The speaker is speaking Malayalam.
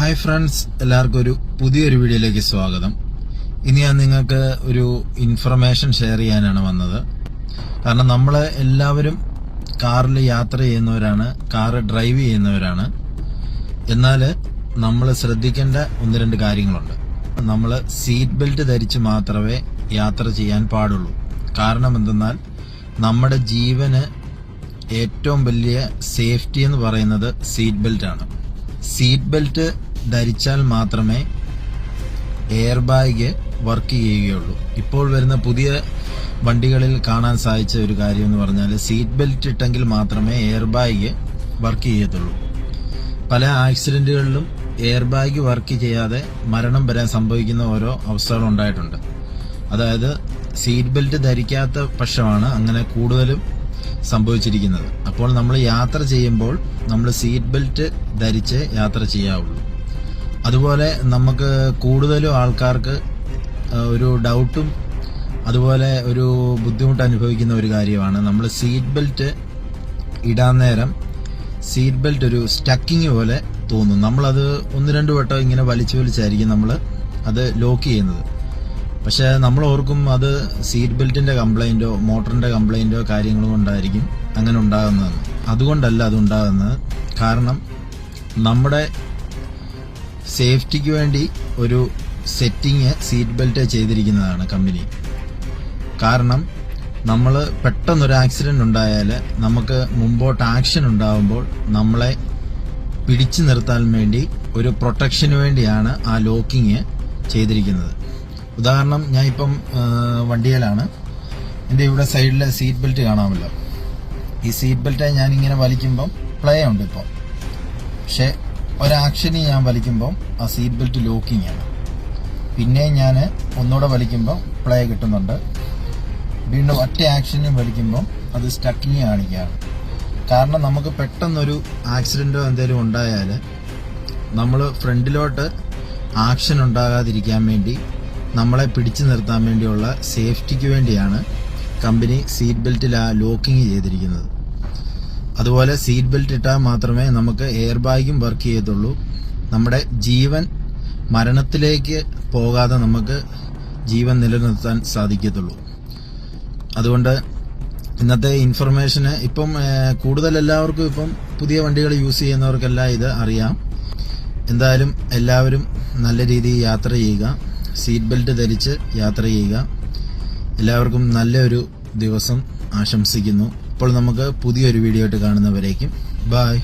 ഹായ് ഫ്രണ്ട്സ് എല്ലാവർക്കും ഒരു പുതിയൊരു വീഡിയോയിലേക്ക് സ്വാഗതം. ഇനി ഞാൻ നിങ്ങൾക്ക് ഒരു ഇൻഫർമേഷൻ ഷെയർ ചെയ്യാനാണ് വന്നത്. കാരണം നമ്മൾ എല്ലാവരും കാറിൽ യാത്ര ചെയ്യുന്നവരാണ് കാറ് ഡ്രൈവ് ചെയ്യുന്നവരാണ്. എന്നാൽ നമ്മൾ ശ്രദ്ധിക്കേണ്ട ഒന്ന് രണ്ട് കാര്യങ്ങളുണ്ട്. നമ്മൾ സീറ്റ് ബെൽറ്റ് ധരിച്ച് മാത്രമേ യാത്ര ചെയ്യാൻ പാടുള്ളൂ. കാരണം എന്തെന്നാൽ നമ്മുടെ ജീവന് ഏറ്റവും വലിയ സേഫ്റ്റി എന്ന് പറയുന്നത് സീറ്റ് ബെൽറ്റ് ആണ്. സീറ്റ് ബെൽറ്റ് ധരിച്ചാൽ മാത്രമേ എയർ ബാഗ് വർക്ക് ചെയ്യുകയുള്ളൂ. ഇപ്പോൾ വരുന്ന പുതിയ വണ്ടികളിൽ കാണാൻ സാധിച്ച ഒരു കാര്യം എന്ന് പറഞ്ഞാൽ സീറ്റ് ബെൽറ്റ് ഇട്ടെങ്കിൽ മാത്രമേ എയർ ബാഗ് വർക്ക് ചെയ്യത്തുള്ളൂ. പല ആക്സിഡന്റുകളിലും എയർ ബാഗ് വർക്ക് ചെയ്യാതെ മരണം വരാൻ സംഭവിക്കുന്ന ഓരോ അവസ്ഥകൾ ഉണ്ടായിട്ടുണ്ട്. അതായത് സീറ്റ് ബെൽറ്റ് ധരിക്കാത്ത പക്ഷമാണ് അങ്ങനെ കൂടുതലും സംഭവിച്ചിരിക്കുന്നത്. അപ്പോൾ നമ്മൾ യാത്ര ചെയ്യുമ്പോൾ നമ്മൾ സീറ്റ് ബെൽറ്റ് ധരിച്ച് യാത്ര ചെയ്യാവുള്ളൂ. അതുപോലെ നമുക്ക് കൂടുതലും ആൾക്കാർക്ക് ഒരു ഡൗട്ടും അതുപോലെ ഒരു ബുദ്ധിമുട്ട് അനുഭവിക്കുന്ന ഒരു കാര്യമാണ്. നമ്മൾ സീറ്റ് ബെൽറ്റ് ഇടാൻ നേരം സീറ്റ് ബെൽറ്റ് ഒരു സ്റ്റക്കിങ് പോലെ തോന്നും. നമ്മളത് ഒന്ന് രണ്ട് വട്ടം ഇങ്ങനെ വലിച്ചു വലിച്ചായിരിക്കും നമ്മൾ അത് ലോക്ക് ചെയ്യുന്നത്. പക്ഷെ നമ്മൾ ഓർക്കും അത് സീറ്റ് ബെൽറ്റിന്റെ കംപ്ലൈന്റോ മോട്ടറിന്റെ കംപ്ലൈന്റോ കാര്യങ്ങളോ കൊണ്ടായിരിക്കും അങ്ങനെ ഉണ്ടാകുന്നത്. അതുകൊണ്ടല്ല അത് ഉണ്ടാകുന്നത്. കാരണം നമ്മുടെ സേഫ്റ്റിക്ക് വേണ്ടി ഒരു സെറ്റിങ് സീറ്റ് ബെൽറ്റ് ചെയ്തിരിക്കുന്നതാണ് കമ്പനി. കാരണം നമ്മൾ പെട്ടെന്നൊരു ആക്സിഡന്റ് ഉണ്ടായാൽ നമുക്ക് മുമ്പോട്ട് ആക്ഷൻ ഉണ്ടാകുമ്പോൾ നമ്മളെ പിടിച്ചു നിർത്താൻ വേണ്ടി ഒരു പ്രൊട്ടക്ഷന് വേണ്ടിയാണ് ആ ലോക്കിങ് ചെയ്തിരിക്കുന്നത്. ഉദാഹരണം ഞാൻ ഇപ്പം വണ്ടിയിലാണ്. എന്റെ ഇവിടെ സൈഡിലെ സീറ്റ് ബെൽറ്റ് കാണാമല്ലോ. ഈ സീറ്റ് ബെൽറ്റ് ഞാനിങ്ങനെ വലിക്കുമ്പം പ്ലേ ഉണ്ട് ഇപ്പോൾ പക്ഷെ ഒരാക്ഷന് ഞാൻ വലിക്കുമ്പം ആ സീറ്റ് ബെൽറ്റ് ലോക്കിംഗ് ആണ്. പിന്നെ ഞാൻ ഒന്നുകൂടെ വലിക്കുമ്പോൾ പ്ലേ കിട്ടുന്നുണ്ട്. വീണ്ടും ഒറ്റ ആക്ഷനും വലിക്കുമ്പം അത് സ്റ്റക്കിങ് കാണിക്കുകയാണ് കാരണം നമുക്ക് പെട്ടെന്നൊരു ആക്സിഡന്റോ എന്തെങ്കിലും ഉണ്ടായാൽ നമ്മൾ ഫ്രണ്ടിലോട്ട് ആക്ഷൻ ഉണ്ടാകാതിരിക്കാൻ വേണ്ടി നമ്മളെ പിടിച്ചു നിർത്താൻ വേണ്ടിയുള്ള സേഫ്റ്റിക്ക് വേണ്ടിയാണ് കമ്പനി സീറ്റ് ബെൽറ്റിൽ ആ ലോക്കിങ് ചെയ്തിരിക്കുന്നത്. അതുപോലെ സീറ്റ് ബെൽറ്റ് ഇട്ടാൽ മാത്രമേ നമുക്ക് എയർ ബാഗും വർക്ക് ചെയ്യത്തുള്ളൂ. നമ്മുടെ ജീവൻ മരണത്തിലേക്ക് പോകാതെ നമുക്ക് ജീവൻ നിലനിർത്താൻ സാധിക്കത്തുള്ളൂ. അതുകൊണ്ട് ഇന്നത്തെ ഇൻഫർമേഷന് ഇപ്പം കൂടുതൽ എല്ലാവർക്കും ഇപ്പം പുതിയ വണ്ടികൾ യൂസ് ചെയ്യുന്നവർക്കെല്ലാം ഇത് അറിയാം. എന്തായാലും എല്ലാവരും നല്ല രീതിയിൽ യാത്ര ചെയ്യുക. സീറ്റ് ബെൽറ്റ് ധരിച്ച് യാത്ര ചെയ്യുക. എല്ലാവർക്കും നല്ലൊരു ദിവസം ആശംസിക്കുന്നു. ഇപ്പോൾ നമുക്ക് പുതിയൊരു വീഡിയോ ആയിട്ട് കാണുന്നവരേക്കും. ബായ്